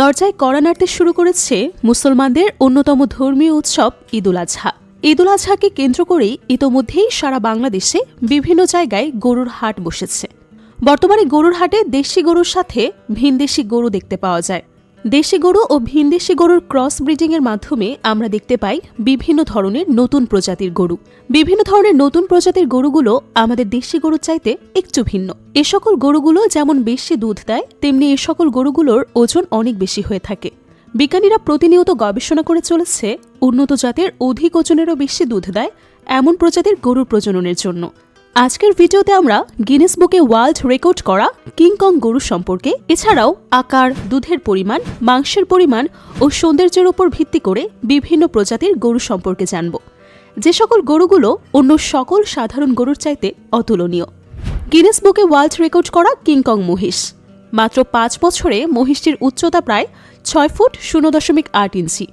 দরজায় কড়া নাড়তে শুরু করেছে মুসলমানদের অন্যতম ধর্মীয় উৎসব ঈদুল আজহা। ঈদুল আজহাকে কেন্দ্র করেই ইতোমধ্যেই সারা বাংলাদেশে বিভিন্ন জায়গায় গরুর হাট বসেছে। বর্তমানে গরুর হাটে দেশি গরুর সাথে ভিনদেশি গরু দেখতে পাওয়া যায়। দেশি গরু ও ভিনদেশি গরুর ক্রস ব্রিডিংয়ের মাধ্যমে আমরা দেখতে পাই বিভিন্ন ধরনের নতুন প্রজাতির গরু। বিভিন্ন ধরনের নতুন প্রজাতির গরুগুলো আমাদের দেশি গরুর চাইতে একটু ভিন্ন। এ সকল গরুগুলো যেমন বেশি দুধ দেয়, তেমনি এ সকল গরুগুলোর ওজন অনেক বেশি হয়ে থাকে। বিজ্ঞানীরা প্রতিনিয়ত গবেষণা করে চলেছে, উন্নত জাতের অধিক ওজনেরও বেশি দুধ দেয় এমন প্রজাতির গরুর প্রজননের জন্য। আজকের ভিডিওতে আমরা গিনেস বুকে ওয়ার্ল্ড রেকর্ড করা কিংকং গরু সম্পর্কে, এছাড়াও আকার, দুধের পরিমাণ, মাংসের পরিমাণ ও সৌন্দর্যের উপর ভিত্তি করে বিভিন্ন প্রজাতির গরু সম্পর্কে জানব। যে সকল গরুগুলো অন্য সকল সাধারণ গরুর চাইতে অতুলনীয়। গিনেস বুকে ওয়ার্ল্ড রেকর্ড করা কিংকং মহিষ। মাত্র পাঁচ বছরে মহিষটির উচ্চতা প্রায় ছয় ফুট শূন্য দশমিক আট ইঞ্চি।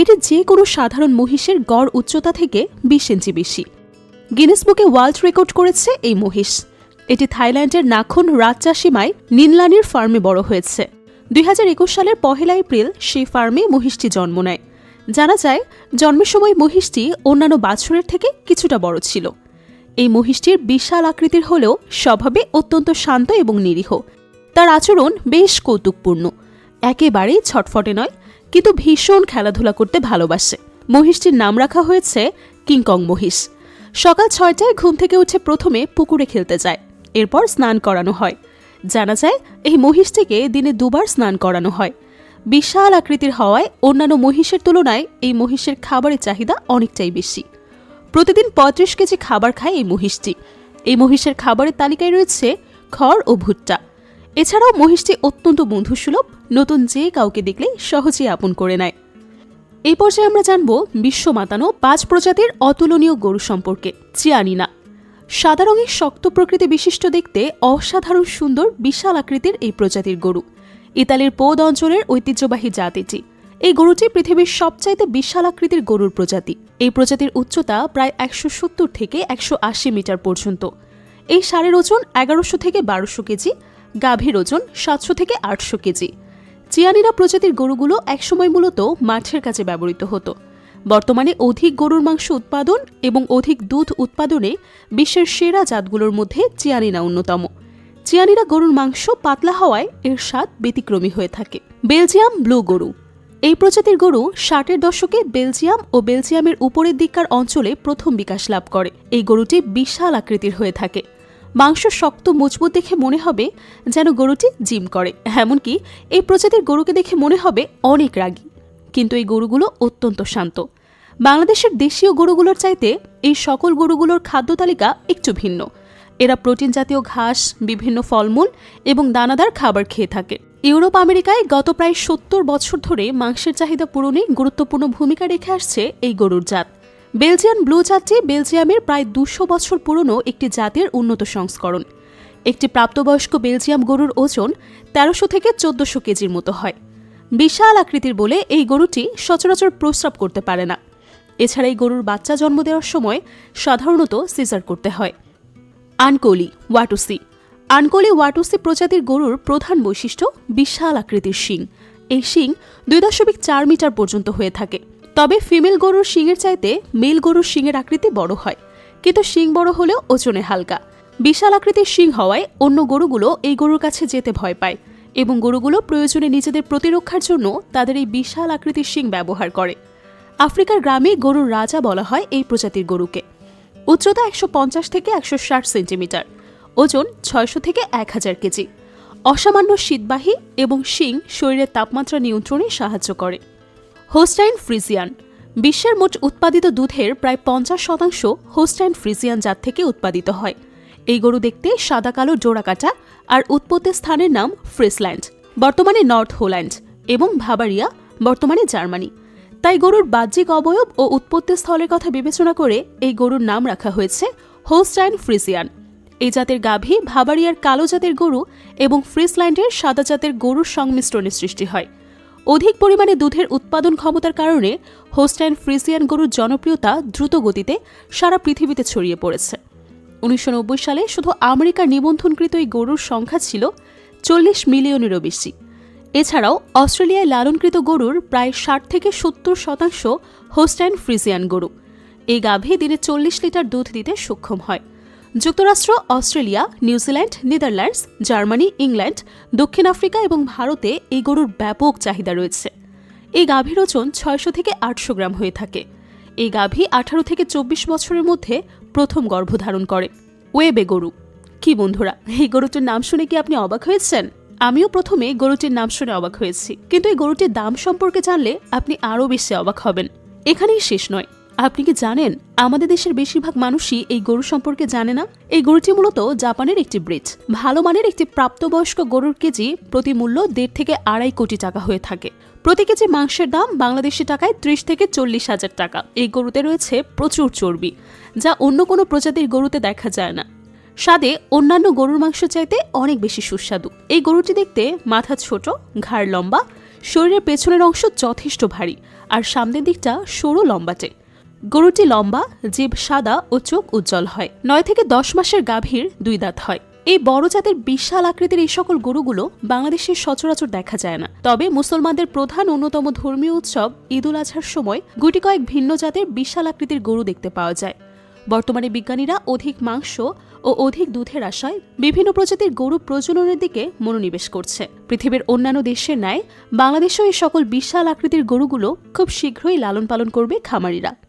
এটি যে কোনো সাধারণ মহিষের গড় উচ্চতা থেকে বিশ ইঞ্চি বেশি। গিনেস বুকে ওয়ার্ল্ড রেকর্ড করেছে এই মহিষ। এটি থাইল্যান্ডের নাখন রাজচাষিমায় নিনলানির ফার্মে বড় হয়েছে। দুই হাজার একুশ সালের পহেলা এপ্রিল সেই ফার্মে মহিষটি জন্ম নেয়। জানা যায়, জন্মের সময় মহিষটি অন্যান্য বাছুরের থেকে কিছুটা বড় ছিল। এই মহিষটির বিশাল আকৃতির হলেও স্বভাবে অত্যন্ত শান্ত এবং নিরীহ। তার আচরণ বেশ কৌতুকপূর্ণ। একেবারেই ছটফটে নয়, কিন্তু ভীষণ খেলাধুলা করতে ভালোবাসে। মহিষটির নাম রাখা হয়েছে কিংকং মহিষ। সকাল ছয়টায় ঘুম থেকে উঠে প্রথমে পুকুরে খেলতে যায়। এরপর স্নান করানো হয়। জানা যায়, এই মহিষটিকে দিনে দুবার স্নান করানো হয়। বিশাল আকৃতির হওয়ায় অন্যান্য মহিষের তুলনায় এই মহিষের খাবারের চাহিদা অনেকটাই বেশি। প্রতিদিন পঁয়ত্রিশ কেজি খাবার খায় এই মহিষটি। এই মহিষের খাবারের তালিকায় রয়েছে খড় ও ভুট্টা। এছাড়াও মহিষটি অত্যন্ত বন্ধুসুলভ, নতুন যে কাউকে দেখলে সহজেই আপন করে নেয়। এই পর্যায়ে আমরা জানব বিশ্ব মাতানো পাঁচ প্রজাতির অতুলনীয় গরু সম্পর্কে। চিয়ানিনা। সাদা রঙের শক্ত প্রকৃতি বিশিষ্ট দেখতে অসাধারণ সুন্দর বিশাল আকৃতির এই প্রজাতির গরু। ইতালির পৌদ অঞ্চলের ঐতিহ্যবাহী জাত এটি এই গরুটি পৃথিবীর সবচাইতে বিশাল আকৃতির গরুর প্রজাতি। এই প্রজাতির উচ্চতা প্রায় একশো সত্তর থেকে একশো আশি মিটার পর্যন্ত। এই সারের ওজন এগারোশো থেকে বারোশো কেজি, গাভীর ওজন সাতশো থেকে আটশো কেজি। চিয়ানিরা প্রজাতির গরুগুলো একসময় মূলত মাঠের কাছে ব্যবহৃত হতো। বর্তমানে অধিক গরুর মাংস উৎপাদন এবং অধিক দুধ উৎপাদনে বিশ্বের সেরা জাতগুলোর মধ্যে চিয়ানিনা অন্যতম। চিয়ানিরা গরুর মাংস পাতলা হওয়ায় এর স্বাদ ব্যতিক্রমী হয়ে থাকে। বেলজিয়াম ব্লু গরু। এই প্রজাতির গরু ষাটের দশকে বেলজিয়াম ও বেলজিয়ামের উপরের দিককার অঞ্চলে প্রথম বিকাশ লাভ করে। এই গরুটি বিশাল আকৃতির হয়ে থাকে। মাংস শক্ত মজবুত দেখে মনে হবে যেন গরুটি জিম করে। এমনকি এই প্রজাতির গরুকে দেখে মনে হবে অনেক রাগী। কিন্তু এই গরুগুলো অত্যন্ত শান্ত। বাংলাদেশের দেশীয় গরুগুলোর চাইতে এই সকল গরুগুলোর খাদ্য তালিকা একটু ভিন্ন। এরা প্রোটিন জাতীয় ঘাস, বিভিন্ন ফলমূল এবং দানাদার খাবার খেয়ে থাকে। ইউরোপ, আমেরিকায় গত প্রায় সত্তর বছর ধরে মাংসের চাহিদা পূরণে গুরুত্বপূর্ণ ভূমিকা রেখে আসছে এই গরুর জাত। বেলজিয়ান ব্লু জাতটি বেলজিয়ামের প্রায় দুশো বছর পুরনো একটি জাতের উন্নত সংস্করণ। একটি প্রাপ্তবয়স্ক বেলজিয়াম গরুর ওজন তেরোশো থেকে চোদ্দশো কেজির মতো হয়। বিশাল আকৃতির বলে এই গরুটি সচরাচর প্রস্রাব করতে পারে না। এছাড়া এই গরুর বাচ্চা জন্ম দেওয়ার সময় সাধারণত সিজার করতে হয়। আনকোলি ওয়াটুসি। আনকোলি ওয়াটুসি প্রজাতির গরুর প্রধান বৈশিষ্ট্য বিশাল আকৃতির শিং। এই শিং দুই দশমিক চার মিটার পর্যন্ত হয়ে থাকে। তবে ফিমেল গরুর শিংয়ের চাইতে মেল গরুর শিংয়ের আকৃতি বড় হয়, কিন্তু শিং বড় হলেও ওজনে হালকা। বিশাল আকৃতির শিং হওয়ায় অন্য গরুগুলো এই গরুর কাছে যেতে ভয় পায় এবং গরুগুলো প্রয়োজনে নিজেদের প্রতিরক্ষার জন্য তাদের এই বিশাল আকৃতির শিং ব্যবহার করে। আফ্রিকার গ্রামে গরুর রাজা বলা হয় এই প্রজাতির গরুকে। উচ্চতা একশো পঞ্চাশ থেকে একশো ষাট সেন্টিমিটার, ওজন ছয়শো থেকে এক হাজার কেজি। অসামান্য শীতবাহী এবং শিং শরীরের তাপমাত্রা নিয়ন্ত্রণে সাহায্য করে। Holstein Friesian. বিশ্বের মোট উৎপাদিত দুধের প্রায় পঞ্চাশ শতাংশ হোস্টাইন ফ্রিজিয়ান জাত থেকে উৎপাদিত হয়। এই গরু দেখতে সাদা, কালো জোড়াকাটা আর উৎপত্তির স্থানের নাম ফ্রিসল্যান্ড, বর্তমানে নর্থ হোল্যান্ড এবং ভাবারিয়া, বর্তমানে জার্মানি। তাই গরুর বাহ্যিক অবয়ব ও উৎপত্তি স্থলের কথা বিবেচনা করে এই গরুর নাম রাখা হয়েছে হোস্টাইন ফ্রিজিয়ান। এই জাতের গাভী ভাবারিয়ার কালো জাতের গরু এবং ফ্রিসল্যান্ডের সাদা জাতের গরুর সংমিশ্রণে সৃষ্টি হয়। অধিক পরিমাণে দুধের উৎপাদন ক্ষমতার কারণে হোস্টাইন ফ্রিজিয়ান গরুর জনপ্রিয়তা দ্রুত গতিতে সারা পৃথিবীতে ছড়িয়ে পড়েছে। উনিশশো নব্বই সালে শুধু আমেরিকার নিবন্ধনকৃত এই গরুর সংখ্যা ছিল চল্লিশ মিলিয়নেরও বেশি। এছাড়াও অস্ট্রেলিয়ায় লালনকৃত গরুর প্রায় ষাট থেকে সত্তর শতাংশ হোস্টাইন ফ্রিজিয়ান গরু। এই গাভী দিনে চল্লিশ লিটার দুধ দিতে সক্ষম হয়। যুক্তরাষ্ট্র, Australia New Zealand Netherlands, Germany, England, দক্ষিণ আফ্রিকা এবং ভারতে এই গরুর ব্যাপক চাহিদা রয়েছে। এই গাভীর ওজন ছয়শো থেকে আটশো গ্রাম হয়ে থাকে। এই গাভী আঠারো থেকে চব্বিশ বছরের মধ্যে প্রথম গর্ভধারণ করে। ওয়েবে গরু। কি বন্ধুরা, এই গরুটির নাম শুনে কি আপনি অবাক হয়েছেন? আমিও প্রথমে গরুটির নাম শুনে অবাক হয়েছি। কিন্তু এই গরুটির দাম সম্পর্কে জানলে আপনি আরও বেশি অবাক হবেন। এখানেই শেষ নয়। আপনি কি জানেন, আমাদের দেশের বেশিরভাগ মানুষই এই গরু সম্পর্কে জানে না? এই গরুটি মূলত জাপানের একটি ব্রিজ ভালো মানের একটি প্রাপ্তবয়স্ক গরুর কেজি প্রতি মূল্য দেড় থেকে আড়াই কোটি টাকা হয়ে থাকে। প্রতি কেজি মাংসের দাম বাংলাদেশি টাকায় ত্রিশ থেকে চল্লিশ হাজার টাকা। এই গরুতে রয়েছে প্রচুর চর্বি, যা অন্য কোনো প্রজাতির গরুতে দেখা যায় না। স্বাদে অন্যান্য গরুর মাংস চাইতে অনেক বেশি সুস্বাদু। এই গরুটি দেখতে মাথা ছোট, ঘাড় লম্বা, শরীরের পেছনের অংশ যথেষ্ট ভারী, আর সামনের দিকটা সরু লম্বাটে। গরুটি লম্বা জীব সাদা ও চোখ উজ্জ্বল হয়। নয় থেকে দশ মাসের গাভীর দুই দাঁত হয়। এই বড় জাতের বিশাল আকৃতির এই সকল গরুগুলো বাংলাদেশে সচরাচর দেখা যায় না। তবে মুসলমানদের প্রধান অন্যতম ধর্মীয় উৎসব ঈদ উল আজহার সময় গুটি কয়েক ভিন্ন জাতের বিশাল আকৃতির গরু দেখতে পাওয়া যায়। বর্তমানে বিজ্ঞানীরা অধিক মাংস ও অধিক দুধের আশায় বিভিন্ন প্রজাতির গরু প্রজননের দিকে মনোনিবেশ করছে। পৃথিবীর অন্যান্য দেশের ন্যায় বাংলাদেশেও এই সকল বিশাল আকৃতির গরুগুলো খুব শীঘ্রই লালন পালন করবে খামারিরা।